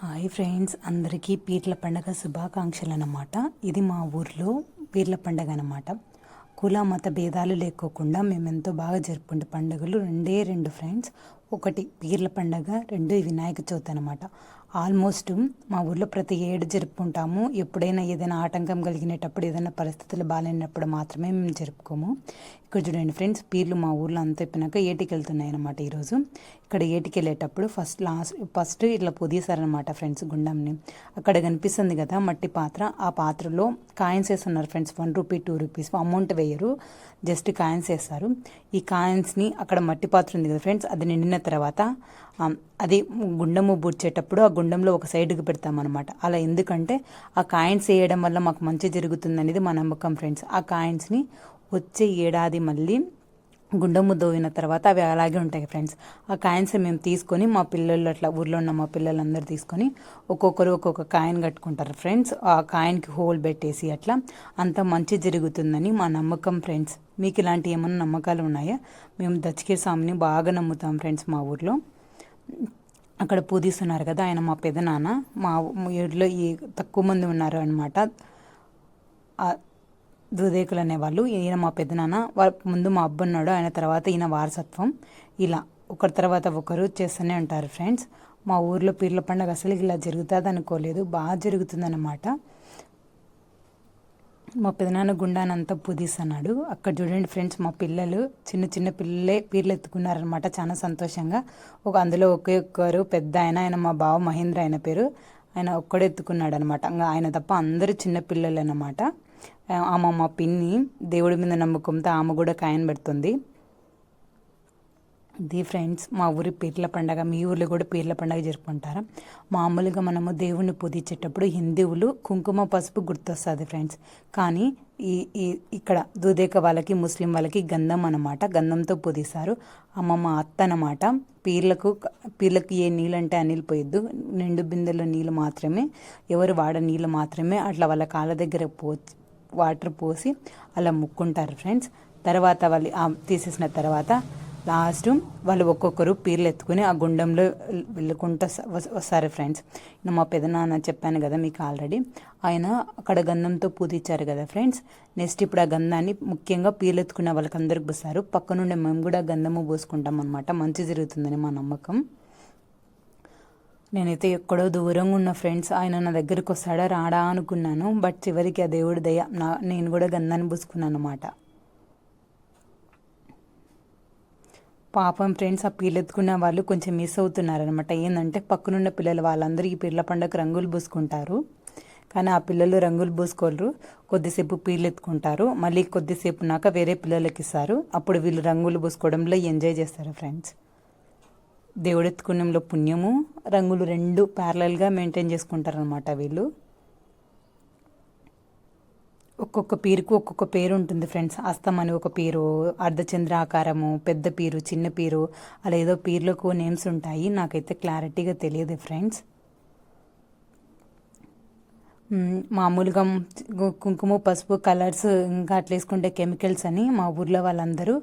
Hi friends అందరికీ పీర్ల పండగ శుభాకాంక్షలు అన్నమాట ఇది మా ఊర్లో పీర్ల పండగ అన్నమాట. కుల మత భేదాలు లేకోకుండా మేము ఎంతో బాగా జరుపుకుంటే పండుగలు రెండే రెండు ఫ్రెండ్స్. ఒకటి పీర్ల పండగ రెండు వినాయక చవితి అనమాట ఆల్మోస్ట్ మా ఊర్లో ప్రతి ఏడు జరుపుకుంటాము. ఎప్పుడైనా ఏదైనా ఆటంకం కలిగినప్పుడు ఏదైనా పరిస్థితులు బాగాలేనప్పుడు మాత్రమే మేము జరుపుకోము. ఇక్కడ చూడండి ఫ్రెండ్స్ పీర్లు మా ఊర్లో అంత అయిపోయినాక ఏటికి వెళ్తున్నాయి అనమాట ఈరోజు. ఇక్కడ ఏటికి వెళ్ళేటప్పుడు ఫస్ట్ లాస్ట్ ఫస్ట్ ఇట్లా పొదీసారనమాట ఫ్రెండ్స్ గుండంని. అక్కడ కనిపిస్తుంది కదా మట్టి పాత్ర. ఆ పాత్రలో కాయిన్స్ వేస్తున్నారు friends. One rupee two rupees amount వేయరు. జస్ట్ కాయిన్స్ వేస్తారు. ఈ కాయిన్స్ని అక్కడ మట్టి పాత్ర ఉంది కదా ఫ్రెండ్స్ అది నిండిన తర్వాత అది గుండము బూడ్చేటప్పుడు ఆ గుండంలో ఒక సైడ్కి పెడతామన్నమాట. అలా ఎందుకంటే ఆ కాయిన్స్ వేయడం వల్ల మాకు మంచి జరుగుతుంది అనేది మా నమ్మకం ఫ్రెండ్స్. ఆ కాయిన్స్ని వచ్చే ఏడాది మళ్ళీ గుండము దోవిన తర్వాత అవి అలాగే ఉంటాయి ఫ్రెండ్స్. ఆ కాయిన్స్ మేము తీసుకొని మా పిల్లలు అట్లా ఊర్లో ఉన్న మా పిల్లలందరూ తీసుకొని ఒక్కొక్కరు ఒక్కొక్క కాయిన్ కట్టుకుంటారు ఫ్రెండ్స్. ఆ కాయిన్కి హోల్ పెట్టేసి అట్లా అంత మంచి జరుగుతుందని మా నమ్మకం ఫ్రెండ్స్. మీకు ఇలాంటి ఏమైనా నమ్మకాలు ఉన్నాయా? మేము దచ్చికే స్వామిని బాగా నమ్ముతాం ఫ్రెండ్స్ మా ఊర్లో. అక్కడ పూజిస్తున్నారు కదా ఆయన మా పెదనాన్న. మా ఊళ్ళో ఈ తక్కువ మంది ఉన్నారు అనమాట దుదేకులు అనేవాళ్ళు ఈయన మా పెద్దనాన్న ముందు మా అబ్బ ఉన్నాడు ఆయన తర్వాత ఈయన వారసత్వం. ఇలా ఒకరి తర్వాత ఒకరు చేస్తూనే ఉంటారు ఫ్రెండ్స్. మా ఊర్లో పీర్ల పండుగ అసలు ఇలా జరుగుతుంది అనుకోలేదు బాగా జరుగుతుందన్నమాట. మా పెదనాన్న గుండానంతా పూజిస్తున్నాడు అక్కడ చూడండి ఫ్రెండ్స్ మా పిల్లలు చిన్న చిన్న పిల్లలే పీర్లు ఎత్తుకున్నారనమాట చాలా సంతోషంగా. ఒక అందులో ఒకే ఒక్కరు పెద్ద ఆయన ఆయన మా బావ మహేంద్ర ఆయన పేరు. ఆయన ఒక్కడే ఎత్తుకున్నాడు అనమాట ఆయన తప్ప అందరూ చిన్నపిల్లలు అనమాట ఆమె మా పిన్ని దేవుడి మీద నమ్మకంతో ఆమె కూడా కాయన్ పెడుతుంది. ఇది ఫ్రెండ్స్ మా ఊరి పీర్ల పండగ మీ ఊర్లో కూడా పీర్ల పండగ జరుపుకుంటారా? మామూలుగా మనము దేవుణ్ణి పూజించేటప్పుడు హిందువులు కుంకుమ పసుపు గుర్తొస్తుంది ఫ్రెండ్స్ కానీ ఈ ఈ ఇక్కడ దూదేక వాళ్ళకి ముస్లిం వాళ్ళకి గంధం అన్నమాట గంధంతో పూజిస్తారు. అమ్మమ్మ అత్త అన్నమాట పీర్లకు పీర్లకు ఏ నీళ్ళు అంటే ఆ నీళ్ళు పోయొద్దు. నిండు బిందెలో నీళ్ళు మాత్రమే ఎవరు వాడ నీళ్ళు మాత్రమే అట్లా వాళ్ళ కాళ్ళ దగ్గర పో వాటర్ పోసి అలా ముక్కుంటారు ఫ్రెండ్స్. తర్వాత వాళ్ళు తీసేసిన తర్వాత లాస్ట్ వాళ్ళు ఒక్కొక్కరు పీర్లు ఎత్తుకుని ఆ గుండంలో వెళ్ళుకుంటూ వస్తారు ఫ్రెండ్స్. నేను మా పెదనాన్న చెప్పాను కదా మీకు ఆల్రెడీ. ఆయన అక్కడ గంధంతో పూదిచ్చారు కదా ఫ్రెండ్స్. నెక్స్ట్ ఇప్పుడు ఆ గంధాన్ని ముఖ్యంగా పీర్లు ఎత్తుకునే వాళ్ళకి అందరికి పూస్తారు. పక్కనుండే మేము కూడా గంధము పోసుకుంటాం అనమాట మంచి జరుగుతుందని మా నమ్మకం. నేనైతే ఎక్కడో దూరంగా ఉన్న ఫ్రెండ్స్ ఆయన నా దగ్గరికి వస్తాడా రాడా అనుకున్నాను. బట్ చివరికి ఆ దేవుడి దయ నా నేను కూడా గంధాన్ని పూసుకున్నాను అనమాట పాపం ఫ్రెండ్స్ ఆ పీర్లు ఎత్తుకున్న వాళ్ళు కొంచెం మిస్ అవుతున్నారనమాట ఏంటంటే పక్కనున్న పిల్లలు వాళ్ళందరూ ఈ పీర్ల పండుగ రంగులు పూసుకుంటారు. కానీ ఆ పిల్లలు రంగులు పూసుకోరు. కొద్దిసేపు పీర్లు ఎత్తుకుంటారు. మళ్ళీ కొద్దిసేపు నాక వేరే పిల్లలకి ఇస్తారు. అప్పుడు వీళ్ళు రంగులు పూసుకోవడంలో ఎంజాయ్ చేస్తారు ఫ్రెండ్స్. దేవుడు పుణ్యము రంగులు రెండు ప్యారలల్గా మెయింటైన్ చేసుకుంటారనమాట వీళ్ళు. ఒక్కొక్క పీరుకు ఒక్కొక్క పేరు ఉంటుంది ఫ్రెండ్స్ అస్తం అని ఒక పేరు అర్ధచంద్ర ఆకారము పెద్ద పీరు చిన్న పీరు అలా ఏదో పీర్లకు నేమ్స్ ఉంటాయి. నాకైతే క్లారిటీగా తెలియదు ఫ్రెండ్స్ మామూలుగా కుంకుమ పసుపు కలర్స్ ఇంకా అట్లా వేసుకుంటే కెమికల్స్ అని మా ఊర్లో వాళ్ళందరూ